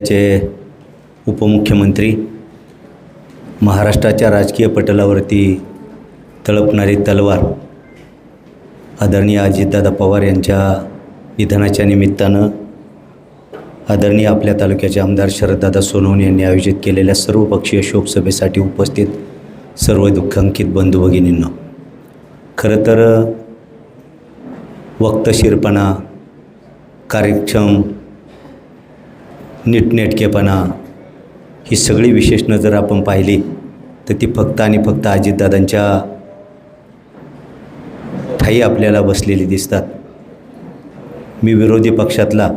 चे उपमुख्यमंत्री महाराष्ट्राच्या राजकीय पटलावरती तळपणारी तलवार आदरणीय अजितदादा पवार यांच्या निधनाच्या निमित्तानं आदरणीय आपल्या तालुक्याचे आमदार शरददादा सोनवणे यांनी आयोजित केलेल्या सर्वपक्षीय शोकसभेसाठी उपस्थित सर्व दुःखांकित बंधू भगिनींना खरं तर वक्तशीरपणा कार्यक्षम नीटनेटकेपणा ही सगळी विशेषणं जर आपण पाहिली तर ती फक्त आणि फक्त अजितदादांच्या ठाई आपल्याला बसलेली दिसतात. मी विरोधी पक्षातला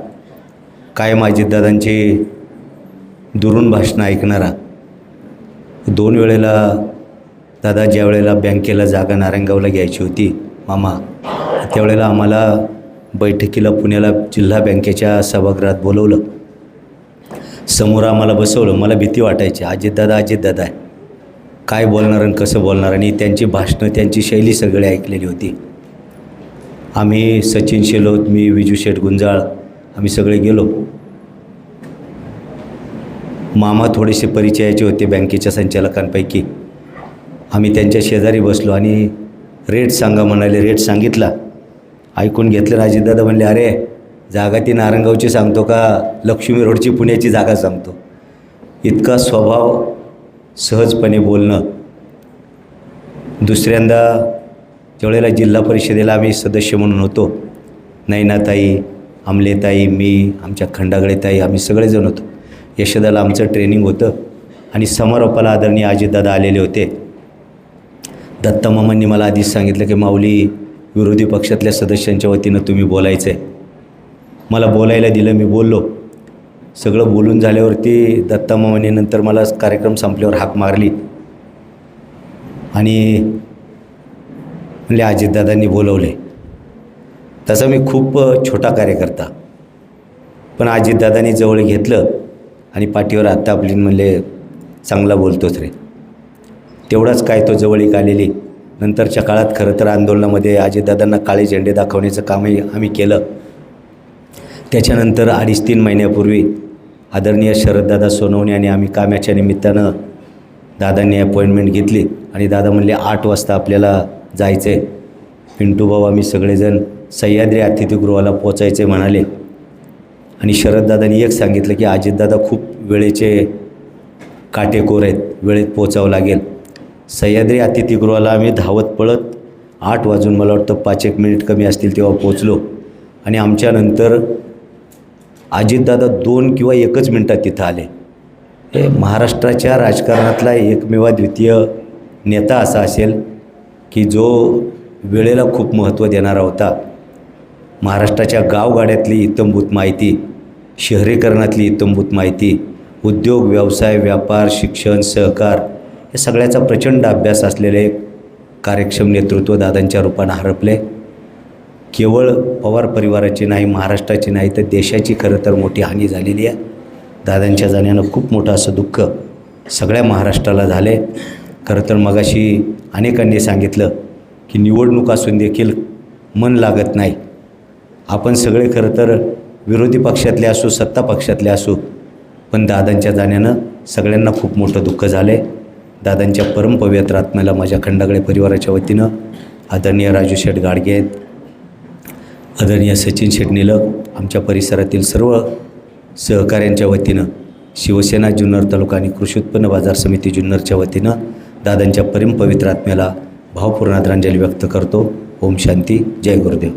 कायम अजितदादांचे दुरून भाषणं ऐकणारा. दोन वेळेला दादा ज्या वेळेला बँकेला जागा नारायणगावला घ्यायची होती मामा त्यावेळेला आम्हाला बैठकीला पुण्याला जिल्हा बँकेच्या सभागृहात बोलवलं. समोर आम्हाला बसवलं मला भीती वाटायची अजितदादा अजितदादा आहे. काय बोलणार आणि कसं बोलणार? आणि त्यांची भाषणं त्यांची शैली सगळी ऐकलेली होती. आम्ही सचिन शेलोत मी विजू शेठ गुंजाळ आम्ही सगळे गेलो. मामा थोडेसे परिचयाचे होते बँकेच्या संचालकांपैकी. आम्ही त्यांच्या शेजारी बसलो आणि रेट सांगा म्हणाले रेट सांगितला. ऐकून घेतलं राजेदादा म्हणले अरे जागा ती नारंगावची सांगतो का लक्ष्मी रोडची पुण्याची जागा सांगतो. इतका स्वभाव सहजपणे बोलणं. दुसऱ्यांदा ज्यावेळेला जिल्हा परिषदेला आम्ही सदस्य म्हणून होतो नैनाताई आमलेताई मी आमच्या खंडागळेताई आम्ही सगळेजण होतो. यशोदाला आमचं ट्रेनिंग होतं आणि समारोपाला आदरणीय अजितदादा आलेले होते. दत्तामामांनी मला आधीच सांगितलं की माऊली विरोधी पक्षातल्या सदस्यांच्या वतीनं तुम्ही बोलायचं आहे मला बोलायला दिलं मी बोललो. सगळं बोलून झाल्यावरती दत्ता मामाने नंतर मला कार्यक्रम संपल्यावर हाक मारली. आणि म्हणले अजितदादांनी बोलवले तसा मी खूप छोटा कार्यकर्ता. पण अजितदादांनी जवळ घेतलं आणि पाठीवर आत्ता आपली म्हणले चांगला बोलतोच रे. तेवढाच काय तो जवळीक आलेली. नंतरच्या काळात खरं तर आंदोलनामध्ये अजितदादांना काळे झेंडे दाखवण्याचं कामही आम्ही केलं. त्याच्यानंतर अडीच तीन महिन्यापूर्वी आदरणीय शरददादा सोनवणे आणि आम्ही कामाच्या निमित्तानं दादांनी अपॉइंटमेंट घेतली आणि दादा म्हणले आठ वाजता आपल्याला जायचं आहे पिंटू भाऊ आम्ही सगळेजण सह्याद्री अतिथीगृहाला पोचायचे म्हणाले. आणि शरददादांनी एक सांगितलं की अजितदादा खूप वेळेचे काटेकोर आहेत वेळेत पोचावं लागेल. सह्याद्री अतिथीगृहाला आम्ही धावत पळत आठ वाजून मला वाटतं पाच एक मिनिट कमी असतील तेव्हा पोचलो आणि आमच्यानंतर अजितदादा दोन किंवा एकच मिनटात तिथं आले. हे महाराष्ट्राच्या राजकारणातला एकमेवा द्वितीय नेता असा असेल की जो वेळेला खूप महत्त्व देणारा होता. महाराष्ट्राच्या गावगाड्यातली इतंभूत माहिती शहरीकरणातली इतंभूत माहिती उद्योग व्यवसाय व्यापार शिक्षण सहकार या सगळ्याचा प्रचंड अभ्यास असलेले कार्यक्षम नेतृत्व दादांच्या रूपानं हरपले. केवळ पवार परिवाराची नाही महाराष्ट्राची नाही तर देशाची खरं तर मोठी हानी झालेली आहे. दादांच्या जाण्यानं खूप मोठं असं दुःख सगळ्या महाराष्ट्राला झाले खरं तर मगाशी अनेकांनी सांगितलं की निवडणूक असून देखील मन लागत नाही. आपण सगळे खरं तर विरोधी पक्षातले असू सत्ता पक्षातले असू पण दादांच्या जाण्यानं सगळ्यांना खूप मोठं दुःख झालं आहे दादांच्या परमपवित्र आत्म्याला माझ्या खंडागळे परिवाराच्या वतीनं आदरणीय राजू शेठ गाडगे आहेत. आदरणीय सचिन शेठ आमच्या परिसरातील सर्व सहकाऱ्यांच्या वतीनं शिवसेना जुन्नर तालुका आणि कृषी उत्पन्न बाजार समिती जुन्नरच्या वतीनं दादांच्या परमपवित्र आत्म्याला भावपूर्ण आदरांजली व्यक्त करतो. ओम शांती. जय गुरुदेव.